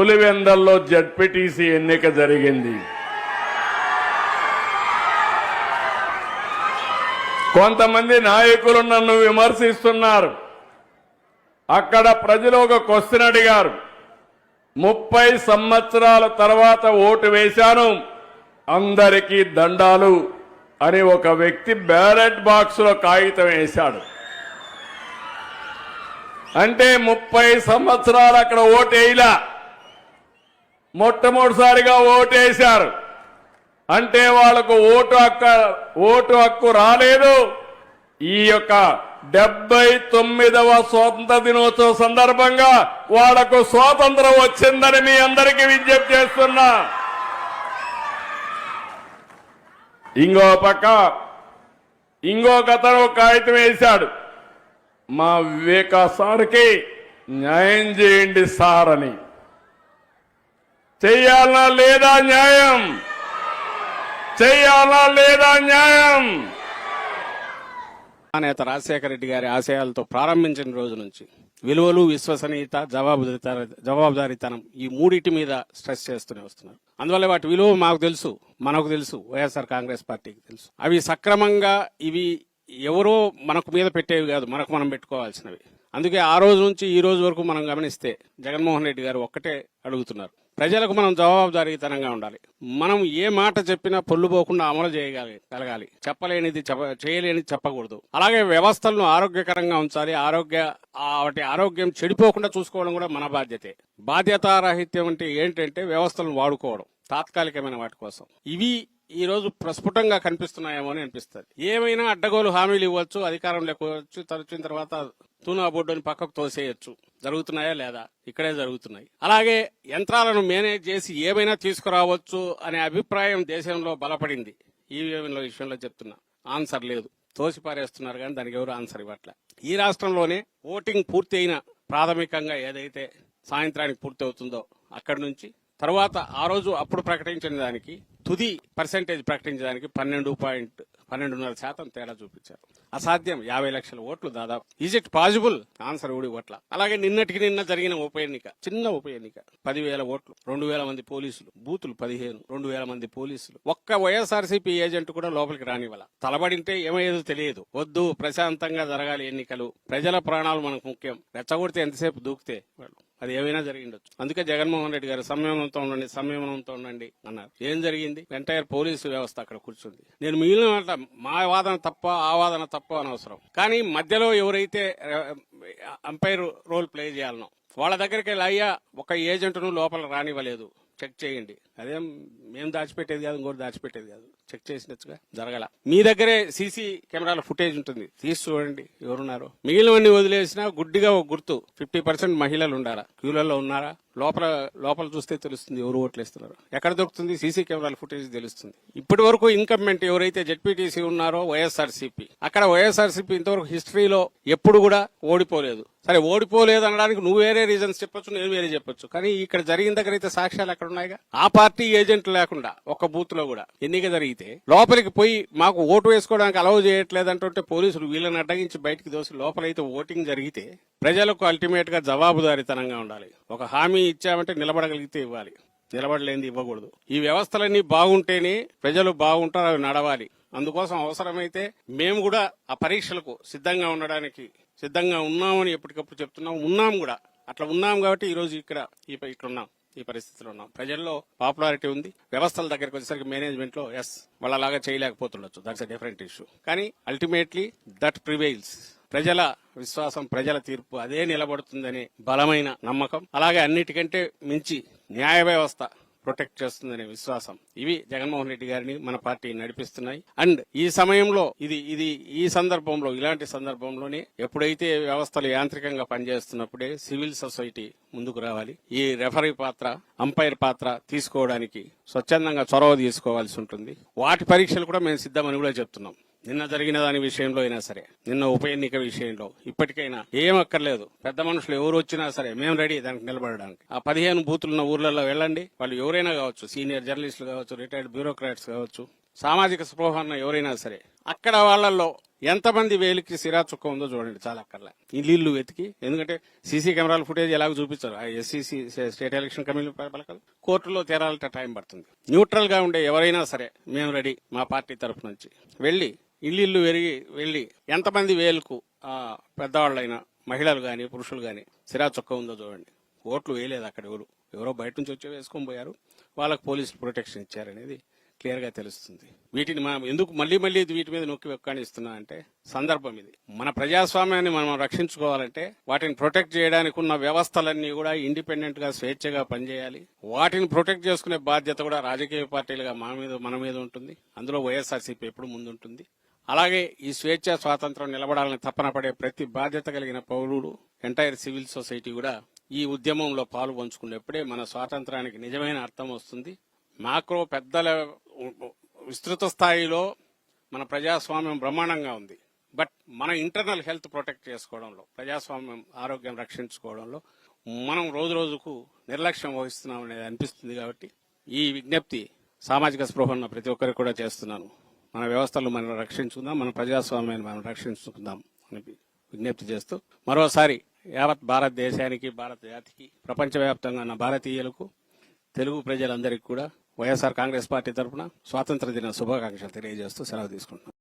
పులివెందల్లో జడ్పీటీసీ ఎన్నిక జరిగింది. కొంతమంది నాయకులు నన్ను విమర్శిస్తున్నారు. అక్కడ ప్రజలు ఒక క్వశ్చన్ అడిగారు. ముప్పై సంవత్సరాల తర్వాత ఓటు వేశాను. అందరికీ దండాలు అని ఒక వ్యక్తి బ్యాలెట్ బాక్స్లో కాగితం వేశాడు. అంటే ముప్పై సంవత్సరాలు అక్కడ ఓటు వేయలా. మొట్టమొదటిసారిగా ఓటేశారు. అంటే వాళ్ళకు ఓటు హక్కు ఓటు హక్కు రాలేదు. ఈ యొక్క డెబ్బై తొమ్మిదవ స్వాతంత్ర దినోత్సవ సందర్భంగా వాళ్ళకు స్వాతంత్రం వచ్చిందని మీ అందరికీ విజ్ఞప్తి చేస్తున్నా. ఇంకో పక్క ఇంకొకతను ఒక కాగితం వేశాడు. మా వివేకా సార్కి న్యాయం చేయండి సార్ అని. చేయాలా లేదా న్యాయం? చెయ్యాలా లేదా న్యాయం? నేత రాజశేఖర రెడ్డి గారి ఆశయాలతో ప్రారంభించిన రోజు నుంచి విలువలు విశ్వసనీయత జవాబుదారిత జవాబుదారీతనం ఈ మూడింటి మీద స్ట్రెస్ చేస్తూనే వస్తున్నారు. అందువల్ల వాటి విలువ మాకు తెలుసు మనకు తెలుసు వైఎస్ఆర్ కాంగ్రెస్ పార్టీకి తెలుసు. అవి సక్రమంగా ఇవి ఎవరో మనకు మీద పెట్టేవి కాదు మనకు మనం పెట్టుకోవాల్సినవి. అందుకే ఆ రోజు నుంచి ఈ రోజు వరకు మనం గమనిస్తే జగన్మోహన్ రెడ్డి గారు ఒక్కటే అడుగుతున్నారు. ప్రజలకు మనం జవాబుదారీతనంగా ఉండాలి. మనం ఏ మాట చెప్పినా పొల్లు పోకుండా అమలు చేయగలి కలగాలి. చెప్పలేనిది చెప్ప చేయలేనిది చెప్పకూడదు. అలాగే వ్యవస్థలను ఆరోగ్యకరంగా ఉంచాలి. ఆరోగ్య వాటి ఆరోగ్యం చెడిపోకుండా చూసుకోవడం కూడా మన బాధ్యతే. బాధ్యతారాహిత్యం అంటే ఏంటంటే వ్యవస్థలను వాడుకోవడం తాత్కాలికమైన వాటి కోసం. ఇవి ఈ రోజు ప్రస్ఫుటంగా కనిపిస్తున్నాయేమో అని అనిపిస్తుంది. ఏమైనా అడ్డగోలు హామీలు ఇవ్వచ్చు అధికారం లేకపోవచ్చు తరచిన తర్వాత తూనా బోర్డుని పక్కకు తోసేయచ్చు. జరుగుతున్నాయా లేదా? ఇక్కడే జరుగుతున్నాయి. అలాగే యంత్రాలను మేనేజ్ చేసి ఏమైనా తీసుకురావచ్చు అనే అభిప్రాయం దేశంలో బలపడింది. ఈవీఎంల విషయంలో చెప్తున్నా. ఆన్సర్ లేదు. తోసిపారేస్తున్నారు కానీ దానికి ఎవరు ఆన్సర్ ఇవ్వట్లే. ఈ రాష్ట్రంలోనే ఓటింగ్ పూర్తి అయిన ప్రాథమికంగా ఏదైతే సాయంత్రానికి పూర్తి అవుతుందో అక్కడి నుంచి తర్వాత ఆ రోజు అప్పుడు ప్రకటించిన దానికి తుది పర్సెంటేజ్ ప్రకటించడానికి పన్నెండు పాయింట్ పన్నెండున్నర శాతం తేడా చూపించారు. అసాధ్యం. యాభై లక్షల ఓట్లు దాదాపు. ఈజ్ ఇట్ పాసిబుల్ ఆన్సర్ ఊడి ఓట్ల అలాగే నిన్నటికి నిన్న జరిగిన ఉప ఎన్నిక చిన్న ఉప ఎన్నిక. పదివేల ఓట్లు రెండు వేల మంది పోలీసులు బూతులు పదిహేను రెండు వేల మంది పోలీసులు. ఒక్క వైఎస్ఆర్సీపీ ఏజెంట్ కూడా లోపలికి రానివ్వాల. తలబడింటే ఏమయ్యేదో తెలియదు. వద్దు ప్రశాంతంగా జరగాలి ఎన్నికలు. ప్రజల ప్రాణాలు మనకు ముఖ్యం. రెచ్చగొడితే ఎంతసేపు దూకితే వాళ్ళు. అది ఏమైనా జరిగిండొచ్చు. అందుకే జగన్మోహన్ రెడ్డి గారు సంయమనంతో ఉండండి సంయమనంతో ఉండండి అన్నారు. ఏం జరిగింది? ఎంటైర్ పోలీసు వ్యవస్థ అక్కడ కూర్చుంది. నేను మిగిలిన మా వాదన తప్ప ఆ వాదన తప్ప అనవసరం. కానీ మధ్యలో ఎవరైతే అంపైర్ రోల్ ప్లే చేయాలనో వాళ్ళ దగ్గరికి వెళ్ళి అయ్యా ఒక ఏజెంట్ను లోపల రానివ్వలేదు. చెక్ చేయండి. అదేం మేము దాచిపెట్టేది కాదు ఇంకోటి దాచిపెట్టేది కాదు. చెక్ చేసినట్టుగా జరగల. మీ దగ్గరే సీసీ కెమెరాల ఫుటేజ్ ఉంటుంది. తీసి చూడండి ఎవరున్నారు. మిగిలినవన్నీ వదిలేసినా గుడ్డిగా ఒక గుర్తు. ఫిఫ్టీ పర్సెంట్ మహిళలు ఉండారా క్యూలలో ఉన్నారా? లోపల లోపల చూస్తే తెలుస్తుంది ఎవరు ఓట్లేస్తున్నారు. ఎక్కడ దొరుకుతుంది? సీసీ కెమెరాల ఫుటేజ్ తెలుస్తుంది. ఇప్పటి వరకు ఇన్కమ్మెంట్ ఎవరైతే జెడ్పీటీసీ ఉన్నారో వైఎస్ఆర్సీపీ. అక్కడ వైఎస్ఆర్సీపీ ఇంతవరకు హిస్టరీలో ఎప్పుడు కూడా ఓడిపోలేదు. సరే ఓడిపోలేదు అనడానికి నువ్వు వేరే రీజన్స్ చెప్పొచ్చు నేను వేరే చెప్పొచ్చు. కానీ ఇక్కడ జరిగిన దగ్గర అయితే సాక్ష్యాలు అక్కడ ఎక్కడ ఉన్నాయిగా. ఆ పార్టీ ఏజెంట్ లేకుండా ఒక బూత్లో కూడా ఎన్నిక జరిగితే లోపలికి పోయి మాకు ఓటు వేసుకోవడానికి అలౌ చేయట్లేదు అంటుంటే పోలీసులు వీళ్ళని అడ్డగించి బయటికి దోసి లోపలైతే ఓటింగ్ జరిగితే ప్రజలకు అల్టిమేట్గా జవాబుదారితనంగా ఉండాలి. ఒక హామీ ఇచ్చామంటే నిలబడగలిగితే ఇవ్వాలి. నిలబడలేనిది ఇవ్వకూడదు. ఈ వ్యవస్థలన్నీ బాగుంటేనే ప్రజలు బాగుంటారు అవి నడవాలి. అందుకోసం అవసరమైతే మేము కూడా ఆ పరీక్షలకు సిద్ధంగా ఉండడానికి సిద్ధంగా ఉన్నామని ఎప్పటికప్పుడు చెప్తున్నాం. ఉన్నాం కూడా. అట్లా ఉన్నాం కాబట్టి ఈరోజు ఇక్కడ ఈ ప- ఇక్కడ ఉన్నాం ఈ పరిస్థితిలో ఉన్నాం. ప్రజల్లో పాపులారిటీ ఉంది. వ్యవస్థల దగ్గరికి వచ్చేసరికి మేనేజ్మెంట్లో ఎస్ వాళ్ళలాగా చేయలేకపోతుండొచ్చు. దట్స్ అ డిఫరెంట్ ఇష్యూ కానీ అల్టిమేట్లీ దట్ ప్రివైల్స్ ప్రజల విశ్వాసం ప్రజల తీర్పు అదే నిలబడుతుందనే బలమైన నమ్మకం. అలాగే అన్నిటికంటే మించి న్యాయ వ్యవస్థ ప్రొటెక్ట్ చేస్తుందనే విశ్వాసం. ఇవి జగన్మోహన్ రెడ్డి గారిని మన పార్టీ నడిపిస్తున్నాయి. అండ్ ఈ సమయంలో ఇది ఇది ఈ సందర్భంలో ఇలాంటి సందర్భంలోనే ఎప్పుడైతే వ్యవస్థలు యాంత్రికంగా పనిచేస్తున్నప్పుడే సివిల్ సొసైటీ ముందుకు రావాలి. ఈ రెఫరీ పాత్ర అంపైర్ పాత్ర తీసుకోవడానికి స్వచ్ఛందంగా చొరవ తీసుకోవాల్సి ఉంటుంది. వాటి పరీక్షలు కూడా మేము సిద్ధమని కూడా చెప్తున్నాం. నిన్న జరిగిన దాని విషయంలో అయినా సరే నిన్న ఉప ఎన్నిక విషయంలో ఇప్పటికైనా ఏం అక్కర్లేదు. పెద్ద మనుషులు ఎవరు వచ్చినా సరే మేము రెడీ దానికి నిలబడడానికి. ఆ పదిహేను బూతులున్న ఊర్లలో వెళ్ళండి. వాళ్ళు ఎవరైనా కావచ్చు సీనియర్ జర్నలిస్టులు కావచ్చు రిటైర్డ్ బ్యూరోక్రాట్స్ కావచ్చు సామాజిక స్పృహన్న ఎవరైనా సరే అక్కడ వాళ్ళల్లో ఎంతమంది వేలికి సిరా చుక్క ఉందో చూడండి చాలా అక్కర్లే. ఇల్లు వెతికి ఎందుకంటే సీసీ కెమెరాల ఫుటేజ్ ఎలాగో చూపించారు. ఆ ఎస్సీసీ స్టేట్ ఎలక్షన్ కమిషన్ పలకలు. కోర్టులో తేరాలంటే టైం పడుతుంది. న్యూట్రల్గా ఉండే ఎవరైనా సరే మేము రెడీ మా పార్టీ తరఫు నుంచి. వెళ్ళి ఇల్లు వెరిగి వెళ్ళి ఎంతమంది వేలకు ఆ పెద్దవాళ్ళైనా మహిళలు కానీ పురుషులు కానీ సిరా చొక్క ఉందో చూడండి. ఓట్లు వేయలేదు అక్కడ ఎవరు. ఎవరో బయట నుంచి వచ్చి వేసుకొని పోయారు. వాళ్ళకు పోలీసులు ప్రొటెక్షన్ ఇచ్చారనేది క్లియర్గా తెలుస్తుంది. వీటిని మనం ఎందుకు మళ్ళీ మళ్ళీ వీటి మీద నొక్కి వెక్కాణిస్తున్నా అంటే సందర్భం ఇది. మన ప్రజాస్వామ్యాన్ని మనం రక్షించుకోవాలంటే వాటిని ప్రొటెక్ట్ చేయడానికి ఉన్న వ్యవస్థలన్నీ కూడా ఇండిపెండెంట్గా స్వేచ్ఛగా పనిచేయాలి. వాటిని ప్రొటెక్ట్ చేసుకునే బాధ్యత కూడా రాజకీయ పార్టీలుగా మన మీద మన మీద ఉంటుంది. అందులో వైఎస్ఆర్సీపీ ఎప్పుడు ముందుంటుంది. అలాగే ఈ స్వేచ్ఛ స్వాతంత్రం నిలబడాలని తప్పన పడే ప్రతి బాధ్యత కలిగిన పౌరుడు ఎంటైర్ సివిల్ సొసైటీ కూడా ఈ ఉద్యమంలో పాలు పంచుకున్నప్పుడే మన స్వాతంత్రానికి నిజమైన అర్థం వస్తుంది. మాక్రో పెద్దల విస్తృత స్థాయిలో మన ప్రజాస్వామ్యం బ్రహ్మాండంగా ఉంది. బట్ మన ఇంటర్నల్ హెల్త్ ప్రొటెక్ట్ చేసుకోవడంలో ప్రజాస్వామ్యం ఆరోగ్యం రక్షించుకోవడంలో మనం రోజు రోజుకు నిర్లక్ష్యం వహిస్తున్నాం అనేది అనిపిస్తుంది కాబట్టి ఈ విజ్ఞప్తి సామాజిక స్పృహ ఉన్న ప్రతి ఒక్కరికి కూడా చేస్తున్నాను. మన వ్యవస్థలు మనం రక్షించుకుందాం మన ప్రజాస్వామ్యాన్ని మనం రక్షించుకుందాం అని విజ్ఞప్తి చేస్తూ మరోసారి యావత్ భారతదేశానికి భారత జాతికి ప్రపంచవ్యాప్తంగా ఉన్న భారతీయులకు తెలుగు ప్రజలందరికీ కూడా వైఎస్ఆర్ కాంగ్రెస్ పార్టీ తరఫున స్వాతంత్ర దిన శుభాకాంక్షలు తెలియజేస్తూ సెలవు తీసుకుంటున్నాం.